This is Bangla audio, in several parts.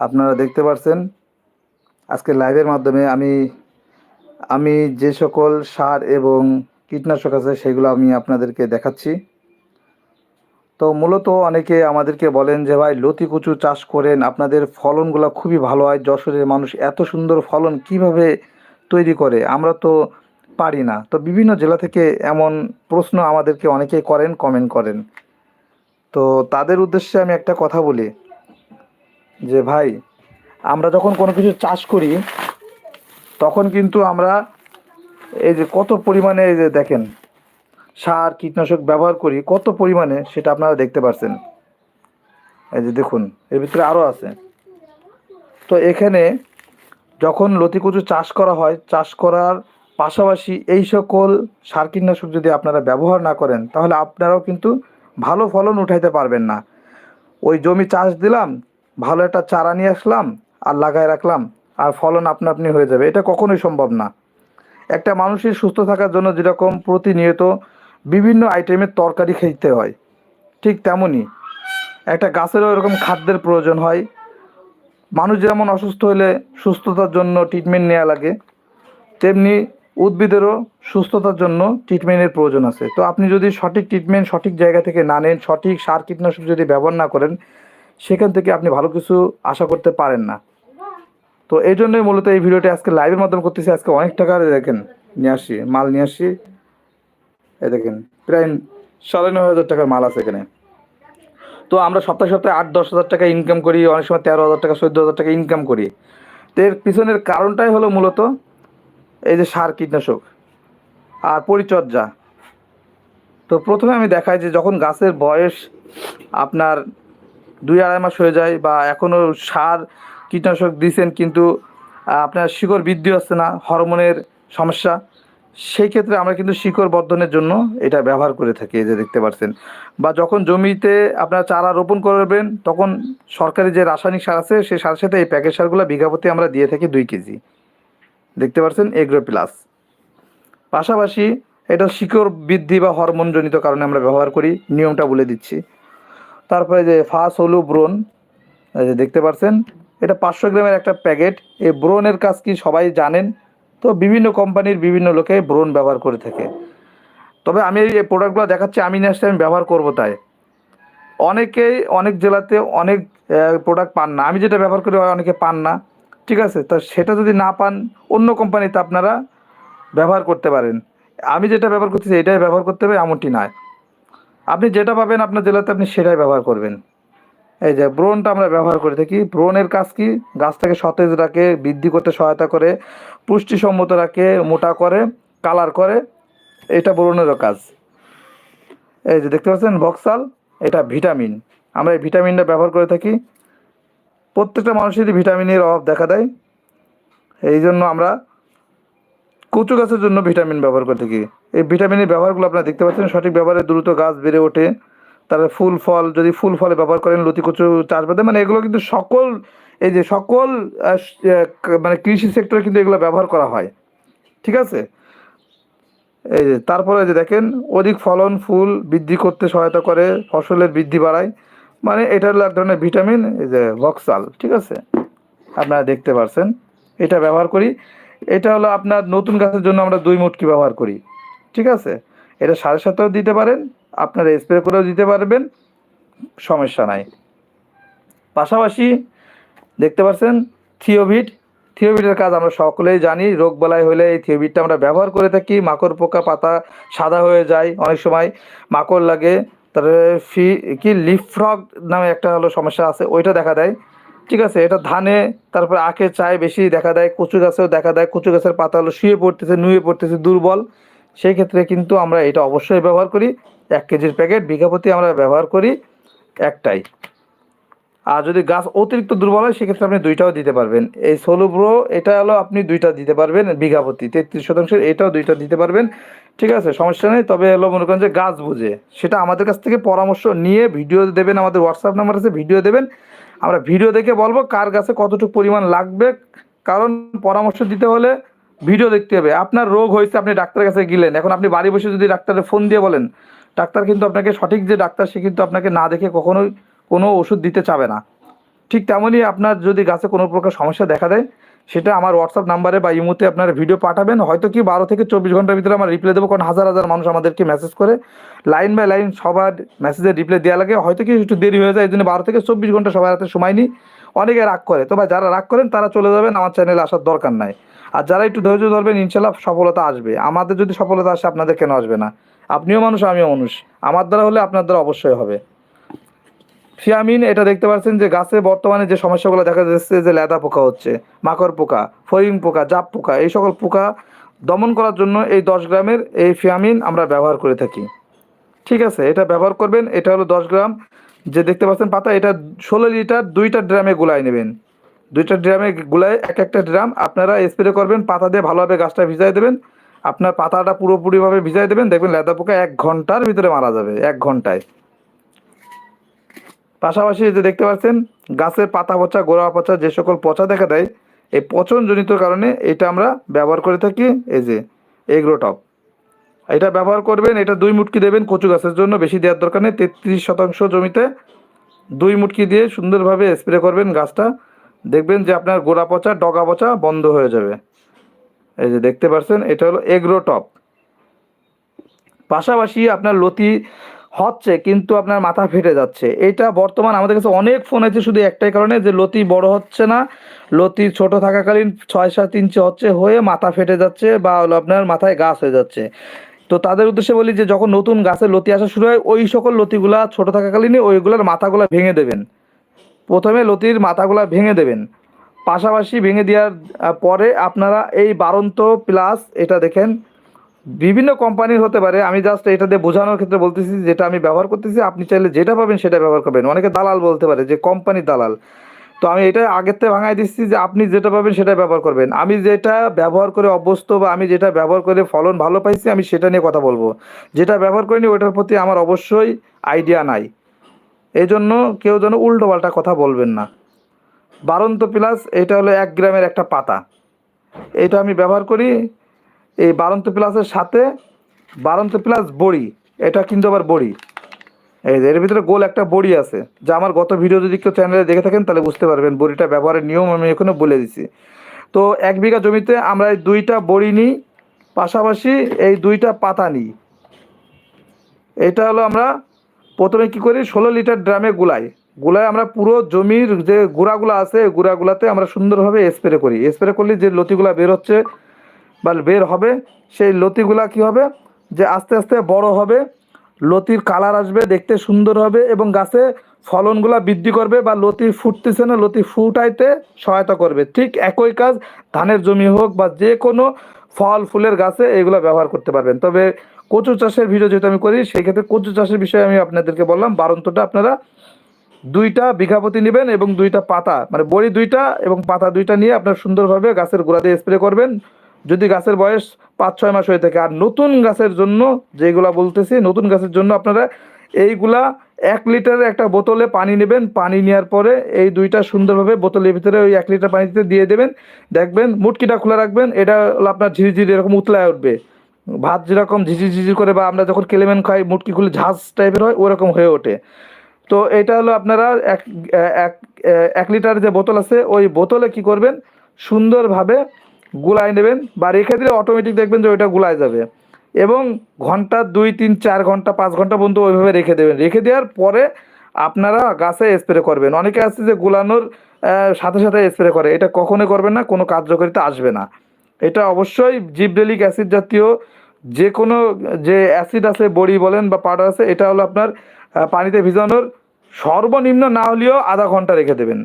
আপনারা দেখতে পাচ্ছেন আজকে লাইভের মাধ্যমে আমি আমি যে সকল সার এবং কীটনাশক আছে সেগুলো আমি আপনাদেরকে দেখাচ্ছি। তো মূলত অনেকে আমাদেরকে বলেন যে, ভাই, লতি কচু চাষ করেন, আপনাদের ফলনগুলো খুবই ভালো হয়, যশোরের মানুষ এত সুন্দর ফলন কীভাবে তৈরি করে? আমরা তো পারি না। তো বিভিন্ন জেলা থেকে এমন প্রশ্ন আমাদেরকে অনেকেই করেন কমেন্ট করেন। তো তাদের উদ্দেশ্যে আমি একটা কথা বলি। যে ভাই, আমরা যখন কোনো কিছু চাষ করি, তখন কিন্তু আমরা এই যে কত পরিমাণে এই যে দেখেন, সার, কীটনাশক ব্যবহার করি, কত পরিমাণে সেটা আপনারা দেখতে পাচ্ছেন এই যে দেখুন, এর ভিতরে আরও আছে। তো এখানে যখন লতি কচু চাষ করা হয়, চাষ করার পাশাপাশি এই সকল সার, কীটনাশক যদি আপনারা ব্যবহার না করেন, তাহলে আপনারাও কিন্তু ভালো ফলন উঠাইতে পারবেন না। ওই জমি চাষ দিলাম ভালো একটা চারা নিয়ে আসলাম আর লাগায় রাখলাম আর ফলন আপনা আপনি হয়ে যাবে। এটা কখনোই সম্ভব না। একটা মানুষের সুস্থ থাকার জন্য যেরকম প্রতিনিয়ত বিভিন্ন আইটেমের তরকারি খেতে হয়, ঠিক তেমনই। একটা গাছেরও এরকম খাদ্যের প্রয়োজন হয়। মানুষ যেমন অসুস্থ হলে সুস্থতার জন্য ট্রিটমেন্ট নেওয়া লাগে, তেমনি উদ্ভিদেরও সুস্থতার জন্য ট্রিটমেন্টের প্রয়োজন আছে। তো আপনি যদি সঠিক ট্রিটমেন্ট সঠিক জায়গা থেকে না নেন, সঠিক সার কীটনাশক যদি ব্যবহার না করেন সেখান থেকে আপনি ভালো কিছু আশা করতে পারেন না। তো এই জন্যই মূলত এই ভিডিওটা আজকে লাইভের মাধ্যমে করতেছি। আজকে অনেক টাকার দেখেন, নিয়ে আসি, মাল নিয়ে আসি। এই দেখেন, প্রায় সাড়ে নয় হাজার টাকার মাল আছে এখানে। তো আমরা সপ্তাহে সপ্তাহে আট দশ হাজার টাকা ইনকাম করি, অনেক সময় তেরো হাজার টাকা, চোদ্দ হাজার টাকা ইনকাম করি। তো এর পিছনের কারণটাই হলো মূলত এই যে সার, কীটনাশক আর পরিচর্যা। তো প্রথমে আমি দেখাই যে যখন গাছের বয়স আপনার দুই আড়াই মাস হয়ে যায় বা এখনও সার কীটনাশক দিয়েছেন কিন্তু আপনার শিকড় বৃদ্ধি হচ্ছে না, হরমোনের সমস্যা। সেই ক্ষেত্রে আমরা কিন্তু শিকড় বর্ধনের জন্য এটা ব্যবহার করে থাকি, এই যে দেখতে পাচ্ছেন। বা যখন জমিতে আপনার চারা রোপণ করবেন, তখন সরকারি যে রাসায়নিক সার আছে, সেই সারের সাথে এই প্যাকেট সারগুলো বিঘাপতি আমরা দিয়ে থাকি দুই কেজি। দেখতে পাচ্ছেন, এগ্রো প্লাস। পাশাপাশি এটা শিকড় বৃদ্ধি বা হরমোনজনিত কারণে আমরা ব্যবহার করি, নিয়মটা বলে দিচ্ছি। তারপরে যে ফাস হলু ব্রোন যে দেখতে পাচ্ছেন এটা পাঁচশো গ্রামের একটা প্যাকেট। এই ব্রোনের কাজ কি সবাই জানেন? তো বিভিন্ন কোম্পানির বিভিন্ন লোকে ব্রোন ব্যবহার করে থাকে। তবে আমি এই প্রোডাক্টগুলো দেখাচ্ছি, আমি নেক্সট আমি ব্যবহার করব তাই। অনেকেই অনেক জেলাতে অনেক প্রোডাক্ট পান না। আমি যেটা ব্যবহার করি, অনেকে পান না। ঠিক আছে? তা সেটা যদি না পান, অন্য কোম্পানিতে আপনারা ব্যবহার করতে পারেন। আমি যেটা ব্যবহার করতেছি, এটাই ব্যবহার করতে হবে, এমনটি নয়। আপনি যেটা পাবেন আপনার জেলাতে আপনি সেটাই ব্যবহার করবেন। এই যে ব্রোনটা আমরা ব্যবহার করে থাকি। ব্রোনের কাজ কি? গাছটাকে সতেজ রাখে, বৃদ্ধি করতে সহায়তা করে, পুষ্টিসম্মত রাখে, মোটা করে, কালার করে। এটা ব্রোনেরও কাজ। এই যে দেখতে পাচ্ছেন বক্সাল এটা ভিটামিন। আমরা এই ভিটামিনটা ব্যবহার করে থাকি। প্রত্যেকটা মানুষেরই ভিটামিনের অভাব দেখা দেয়। এই জন্য আমরা কচু গাছের জন্য ভিটামিন ব্যবহার করে থাকি। এই ভিটামিনের ব্যবহারগুলো আপনারা দেখতে পাচ্ছেন, সঠিক ব্যবহারে দ্রুত গাছ বেড়ে ওঠে। তারপরে ফুল ফল, যদি ফুল ফলে ব্যবহার করেন, লতি কচু চাষবাদে মানে এগুলো কিন্তু সকল, এই যে সকল মানে কৃষি সেক্টরে কিন্তু এগুলো ব্যবহার করা হয়। ঠিক আছে? এই যে, তারপরে যে দেখেন, অধিক ফলন, ফুল বৃদ্ধি করতে সহায়তা করে, ফসলের বৃদ্ধি বাড়ায়। মানে এটা হলো এক ধরনের ভিটামিন, এই যে বক্সাল ঠিক আছে? আপনারা দেখতে পারছেন। এটা ব্যবহার করি। এটা হলো আপনার নতুন গাছের জন্য আমরা দুই মুটকি ব্যবহার করি। ঠিক আছে? এটা সাড়ে সাথেও দিতে পারেন, আপনারা স্প্রে করেও দিতে পারবেন, সমস্যা নাই। পাশাপাশি দেখতে পাচ্ছেন, থিওভিট। থিওভিটের কাজ আমরা সকলেই জানি, রোগ বালাই হলে এই থিওভিটটা আমরা ব্যবহার করে থাকি, মাকড়, পোকা, পাতা সাদা হয়ে যায় অনেক সময়। মাকড় লাগে, তারপরে ফি কি, লিফ ফ্রগ নামে একটা হলো সমস্যা আছে, ওইটা দেখা দেয়। ঠিক আছে, এটা ধানে, তারপরে আখে চায় বেশি দেখা দেয় কচু গাছেও দেখা দেয় কচু গাছের পাতা হলো শুয়ে পড়তেছে, নুয়ে পড়তেছে, দুর্বল। সেই ক্ষেত্রে কিন্তু আমরা এটা অবশ্যই ব্যবহার করি। এক কেজির প্যাকেট বিঘা প্রতি আমরা ব্যবহার করি একটাই। আর যদি গাছ অতিরিক্ত দুর্বল হয়, সেক্ষেত্রে আপনি দুইটাও দিতে পারবেন। এই সোলোব্রো এটা হলো আপনি দুইটা দিতে পারবেন বিঘা প্রতি। তেত্রিশ শতাংশের এটাও দুইটা দিতে পারবেন। ঠিক আছে, সমস্যা নেই। তবে হলো মনে করেন যে গাছ বুঝে। সেটা আমাদের কাছ থেকে পরামর্শ নিয়ে ভিডিও দেবেন, আমাদের হোয়াটসঅ্যাপ নাম্বার আছে, ভিডিও দেবেন। আমরা ভিডিও দেখে বলব কার গাছে কতটুকু পরিমাণ লাগবে। কারণ পরামর্শ দিতে হলে ভিডিও দেখতে হবে। আপনার রোগ হয়েছে, আপনি ডাক্তারের কাছে গেলেন। এখন আপনি বাড়ি বসে যদি ডাক্তারের ফোন দিয়ে বলেন, ডাক্তার কিন্তু আপনাকে সঠিক যে ডাক্তার, সে কিন্তু আপনাকে না দেখে কখনোই কোনো ওষুধ দিতে চাবে না। ঠিক তেমনই আপনার যদি গাছে কোনো প্রকার সমস্যা দেখা দেয় সেটা আমার হোয়াটসঅ্যাপ নাম্বারে বা ইমোতে আপনারা ভিডিও পাঠাবেন। হয়তো কি বারো থেকে চব্বিশ ঘণ্টার ভিতরে আমার রিপ্লাই দেবো, কারণ হাজার হাজার মানুষ আমাদেরকে মেসেজ করে। লাইন বাই লাইন সবার মেসেজের রিপ্লাই দেওয়া লাগে। হয়তো কি একটু দেরি হয়ে যায়, এই জন্য বারো থেকে চব্বিশ ঘণ্টা সবার হাতে সময় নিই। অনেকে রাগ করে। তো ভাই, যারা রাগ করেন, তারা চলে যাবেন। আমার চ্যানেলে আসার দরকার নাই। আর যারা একটু ধৈর্য ধরবেন, ইনশাল্লাহ সফলতা আসবে। আমাদের যদি সফলতা আসে, আপনাদের কেন আসবে না? আপনিও মানুষ, আমিও মানুষ। আমার দ্বারা হলে আপনার দ্বারা অবশ্যই হবে। ফিয়ামিন এটা দেখতে পাচ্ছেন যে গাছে বর্তমানে যে সমস্যাগুলো দেখা যাচ্ছে যে লেদা পোকা হচ্ছে, মাকড় পোকা ফরিং পোকা, জাপ পোকা, এই সকল পোকা দমন করার জন্য এই দশ গ্রামের এই ফিয়ামিন আমরা ব্যবহার করে থাকি। ঠিক আছে, এটা ব্যবহার করবেন, এটা হলো দশ গ্রাম। যে দেখতে পাচ্ছেন পাতা, এটা ষোলো লিটার দুইটা ড্রামে গুলাই নেবেন। দুইটা ড্রামে গুলায় এক একটা ড্রাম আপনারা স্প্রে করবেন, পাতা দিয়ে ভালোভাবে গাছটা ভিজাই দেবেন। আপনার পাতাটা পুরোপুরিভাবে ভিজাই দেবেন, দেখবেন লেদা পোকা এক ঘণ্টার ভিতরে মারা যাবে, এক ঘন্টায়। পাশাপাশি যে দেখতে পাচ্ছেন, গাছের পাতা পচা, গোড়া পচা যে সকল পচা দেখা দেয়, এই পচনজনিত কারণে এটা আমরা ব্যবহার করে থাকি এই যে এগ্রোটপ এটা ব্যবহার করবেন, এটা দুই মুটকি দেবেন কচু গাছের জন্য, বেশি দেওয়ার দরকার নেই, তেত্রিশ শতাংশ জমিতে দুই মুটকি দিয়ে সুন্দরভাবে স্প্রে করবেন গাছটা। দেখবেন যে আপনার গোড়া পচা, ডগা পচা বন্ধ হয়ে যাবে। এই যে দেখতে পাচ্ছেন, এটা হলো এগ্রোটপ পাশাপাশি আপনার লতি হচ্ছে, কিন্তু আপনার মাথা ফেটে যাচ্ছে। এটা বর্তমান আমাদের কাছে অনেক ফোন আছে শুধু একটাই কারণে যে লতি বড় হচ্ছে না। লতি ছোট থাকাকালীন ছয় সাত ইঞ্চি হচ্ছে হয়ে মাথা ফেটে যাচ্ছে বা হলো আপনার মাথায় গাছ হয়ে যাচ্ছে। তো তাদের উদ্দেশ্যে বলি যে যখন নতুন গাছে লতি আসা শুরু হয়, ওই সকল লতিগুলা ছোট থাকাকালীনই ওইগুলোর মাথাগুলা ভেঙে দেবেন। প্রথমে লতির মাথাগুলা ভেঙে দেবেন। পাশাপাশি ভেঙে দেওয়ার পরে আপনারা এই বারন্ত প্লাস এটা দেখেন বিভিন্ন কোম্পানির হতে পারে, আমি জাস্ট এটা দিয়ে বোঝানোর ক্ষেত্রে বলতেছি, যেটা আমি ব্যবহার করতেছি, আপনি চাইলে যেটা পাবেন সেটা ব্যবহার করবেন। অনেকে দালাল বলতে পারে যে কোম্পানির দালাল। তো আমি এটা আগের থেকে ভাঙাই দিচ্ছি যে আপনি যেটা পাবেন সেটা ব্যবহার করবেন। আমি যেটা ব্যবহার করে অভ্যস্ত বা আমি যেটা ব্যবহার করে ফলন ভালো পাইছি, আমি সেটা নিয়ে কথা বলব। যেটা ব্যবহার করিনি, ওটার প্রতি আমার অবশ্যই আইডিয়া নাই। এই জন্য কেউ যেন উল্টো পাল্টা কথা বলবেন না। বারন্ত প্লাস এটা হলো এক গ্রামের একটা পাতা। এটা আমি ব্যবহার করি এই বারন্ত প্লাসের সাথে বারন্ত প্লাস বড়ি, এটা কিন্তু আবার বড়ি। এই এর ভিতরে গোল একটা বড়ি আছে, যা আমার গত ভিডিও যদি কেউ চ্যানেলে দেখে থাকেন তাহলে বুঝতে পারবেন বড়িটা ব্যবহারের নিয়ম আমি এখানে বলে দিছি। তো এক বিঘা জমিতে আমরা এই দুইটা বড়ি নিই, পাশাপাশি এই দুইটা পাতা নিই। এটা হলো আমরা প্রথমে কি করি, ষোলো লিটার ড্রামে গুলাই। গুলায় আমরা পুরো জমির যে গুঁড়াগুলো আছে গুঁড়াগুলাতে আমরা সুন্দরভাবে স্প্রে করি। স্প্রে করলে যে লতিগুলা বের হচ্ছে বা বের হবে, সেই লতিগুলা কি হবে? যে আস্তে আস্তে বড় হবে, লতির কালার আসবে, দেখতে সুন্দর হবে এবং গাছে ফলনগুলা বৃদ্ধি করবে বা লতি ফুটতেছে না, লতি ফুটাইতে সহায়তা করবে। ঠিক একই কাজ ধানের জমি হোক বা যে কোনো ফল, ফুলের গাছে এগুলো ব্যবহার করতে পারবেন। তবে কচু চাষের ভিডিও যেহেতু আমি করি, সেই ক্ষেত্রে কচু চাষের বিষয়ে আমি আপনাদেরকে বললাম, বারন্তটা আপনারা দুইটা বিঘাপতি নেবেন এবং দুইটা পাতা মানে বড়ি দুইটা এবং পাতা দুইটা নিয়ে আপনার সুন্দরভাবে গাছের গোড়া দিয়ে স্প্রে করবেন। যদি গাছের বয়স পাঁচ, ছয় মাস হয়ে থাকে, আর নতুন গাছের জন্য যেগুলা বলতেছি, নতুন গাছের জন্য আপনারা এইগুলা এক লিটারের একটা বোতলে পানি নেবেন। পানি নেওয়ার পরে এই দুইটা সুন্দরভাবে বোতলের ভিতরে ওই এক লিটার পানিতে দিয়ে দেবেন। দেখবেন মুটকিটা খোলা রাখবেন, এটা হলো আপনার ঝিরিঝিরি এরকম উতলায় উঠবে। ভাত যেরকম ঝিঝি ঝিঝি করে বা আমরা যখন কেলেমেন খাই, মুটকি খুলে ঝাঁজ টাইপের হয়, ওরকম হয়ে ওঠে। তো এটা হলো আপনারা এক এক লিটার যে বোতল আছে, ওই বোতলে কি করবেন? সুন্দরভাবে গুলায় নেবেন বা রেখে দিলে অটোমেটিক দেখবেন যে ওইটা গুলায় যাবে। এবং ঘণ্টা দুই, তিন, চার ঘণ্টা, পাঁচ ঘণ্টা পর্যন্ত ওইভাবে রেখে দেবেন। রেখে দেওয়ার পরে আপনারা গাছে স্প্রে করবেন। অনেকে আছে যে গুলানোর সাথে সাথে স্প্রে করে। এটা কখনোই করবেন না, কোনো কার্যকারিতা আসবে না। এটা অবশ্যই জিবডেলিক অ্যাসিড জাতীয় যে কোনো যে অ্যাসিড আছে, বড়ি বলেন বা পাউডার আছে, এটা হলো আপনার পানিতে ভিজানোর সর্বনিম্ন না হলেও আধা ঘণ্টা রেখে দেবেন।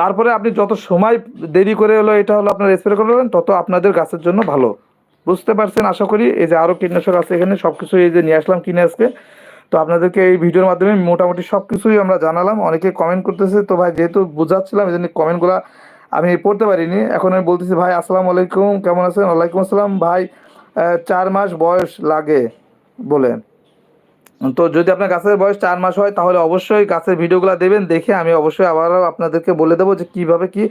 তারপরে আপনি যত সময় দেরি করে হলো এটা হলো আপনার স্প্রে করবেন তত আপনাদের গাছের জন্য ভালো। বুঝতে পারছেন? আশা করি এই যে আরও কীটনাশক আছে এখানে সব কিছু এই যে নিয়ে আসলাম কিনে আজকে। তো আপনাদেরকে এই ভিডিওর মাধ্যমে মোটামুটি সব কিছুই আমরা জানালাম। অনেকে কমেন্ট করতেছে, তো ভাই যেহেতু বোঝাচ্ছিলাম, এই জন্য কমেন্টগুলো আমি পড়তে পারিনি। এখন আমি বলতেছি, ভাই, আসসালামু আলাইকুম, কেমন আছেন? ওয়ালাইকুম আসসালাম, ভাই চার মাস বয়স লাগে বলে তো যদি আপনার গাছের বয়স চার মাস হয়, তাহলে অবশ্যই গাছের ভিডিওগুলো দেবেন, দেখে আমি অবশ্যই আবারও আপনাদেরকে বলে দেবো যে কীভাবে কি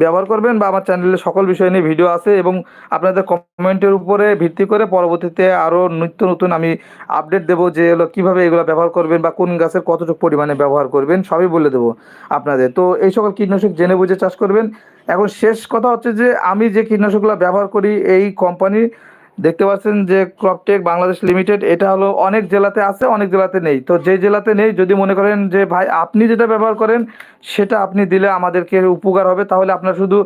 ব্যবহার করবেন বা আমার চ্যানেলে সকল বিষয় নিয়ে ভিডিও আছে এবং আপনাদের কমেন্টের উপরে ভিত্তি করে পরবর্তীতে আরও নিত্য নতুন আমি আপডেট দেবো যে হলো কীভাবে এগুলো ব্যবহার করবেন বা কোন গাছের কতটুকু পরিমাণে ব্যবহার করবেন, সবই বলে দেবো আপনাদের। তো এই সকল কীটনাশক জেনে বুঝে চাষ করবেন। এখন শেষ কথা হচ্ছে যে আমি যে কীটনাশকগুলো ব্যবহার করি, এই কোম্পানি দেখতে পাচ্ছেন যে ক্রপটেক বাংলাদেশ লিমিটেড এটা হলো অনেক জেলাতে আছে, অনেক জেলাতে নেই। তো যে জেলাতে নেই, যদি মনে করেন যে, ভাই, আপনি যেটা ব্যবহার করেন, সেটা আপনি দিলে আমাদেরকে উপকার হবে। তাহলে আপনার শুধু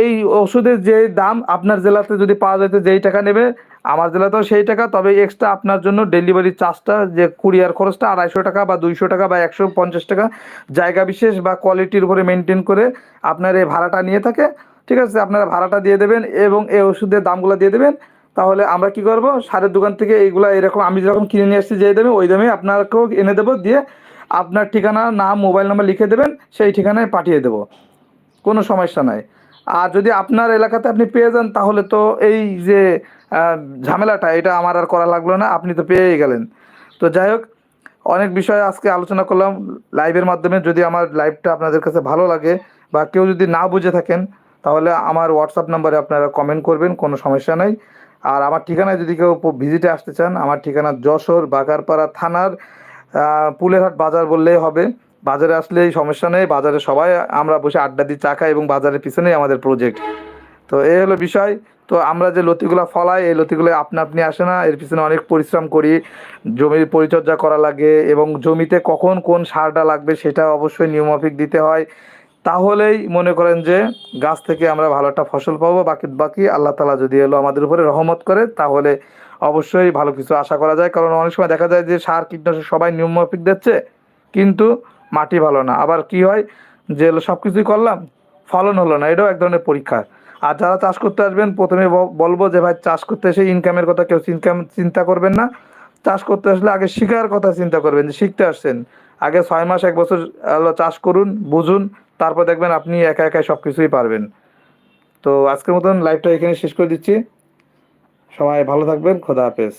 এই ওষুধের যে দাম আপনার জেলাতে যদি পাওয়া যেত যেই টাকা নেবে, আমার জেলাতেও সেই টাকা। তবে এক্সট্রা আপনার জন্য ডেলিভারি চার্জটা যে কুরিয়ার খরচটা আড়াইশো টাকা বা দুইশো টাকা বা একশো পঞ্চাশ টাকা, জায়গা বিশেষ বা কোয়ালিটির উপরে মেনটেন করে আপনার এই ভাড়াটা নিয়ে থাকে। ঠিক আছে, আপনারা ভাড়াটা দিয়ে দেবেন এবং এই ওষুধের দামগুলো দিয়ে দেবেন। তাহলে আমরা কি করব, সারের দোকান থেকে এইগুলো এরকম আমি যেরকম কিনে নিয়ে আসছি যে দামে, ওই দামে আপনাকেও এনে দেবো, দিয়ে আপনার ঠিকানা, নাম, মোবাইল নাম্বার লিখে দেবেন, সেই ঠিকানায় পাঠিয়ে দেবো। কোনো সমস্যা নাই। আর যদি আপনার এলাকাতে আপনি পেয়ে যান, তাহলে তো এই যে ঝামেলাটা, এটা আমার আর করা লাগল না, আপনি তো পেয়েই গেলেন। তো যাই হোক, অনেক বিষয়ে আজকে আলোচনা করলাম। লাইভের মাধ্যমে যদি আমার লাইভটা আপনাদের কাছে ভালো লাগে বা কেউ যদি না বুঝে থাকেন তাহলে আমার হোয়াটসঅ্যাপ নাম্বারে আপনারা কমেন্ট করবেন, কোনো সমস্যা নাই। আর আমার ঠিকানায় যদি কেউ ভিজিটে আসতে চান, আমার ঠিকানা যশোর বাগারপাড়া থানার পুলেরহাট বাজার বললেই হবে। বাজারে আসলে এই সমস্যা নেই, বাজারে সবাই আমরা বসে আড্ডা দিই চা খাই এবং বাজারের পিছনেই আমাদের প্রজেক্ট তো এই হলো বিষয়। তো আমরা যে লতিগুলো ফলাই, এই লতিগুলো আপনা আপনি আসে না, এর পিছনে অনেক পরিশ্রম করি, জমির পরিচর্যা করা লাগে এবং জমিতে কখন কোন সারটা লাগবে সেটা অবশ্যই নিয়মাফিক দিতে হয়। তাহলেই মনে করেন যে গাছ থেকে আমরা ভালো একটা ফসল পাবো, বাকি বাকি আল্লাহ তালা যদি এলো আমাদের উপরে রহমত করে, তাহলে অবশ্যই ভালো কিছু আশা করা যায়। কারণ অনেক সময় দেখা যায় যে সার, কীটনাশক সবাই নিয়মমাফিক দিচ্ছে, কিন্তু মাটি ভালো না। আবার কি হয়? যে সব কিছুই করলাম, ফলন হলো না। এটাও এক ধরনের পরীক্ষা। আর যারা চাষ করতে আসবেন, প্রথমে বলব যে ভাই, চাষ করতে এসে ইনকামের কথা কেউ ইনকাম চিন্তা করবেন না। চাষ করতে আসলে আগে শেখার কথা চিন্তা করবেন যে শিখতে আসছেন। আগে ছয় মাস, এক বছর চাষ করুন, বুঝুন তারপর দেখবেন আপনি একা একাই সব কিছুই পারবেন। তো আজকের মতন লাইভটা এখানে শেষ করে দিচ্ছি। সবাই ভালো থাকবেন, খোদা হাফেজ।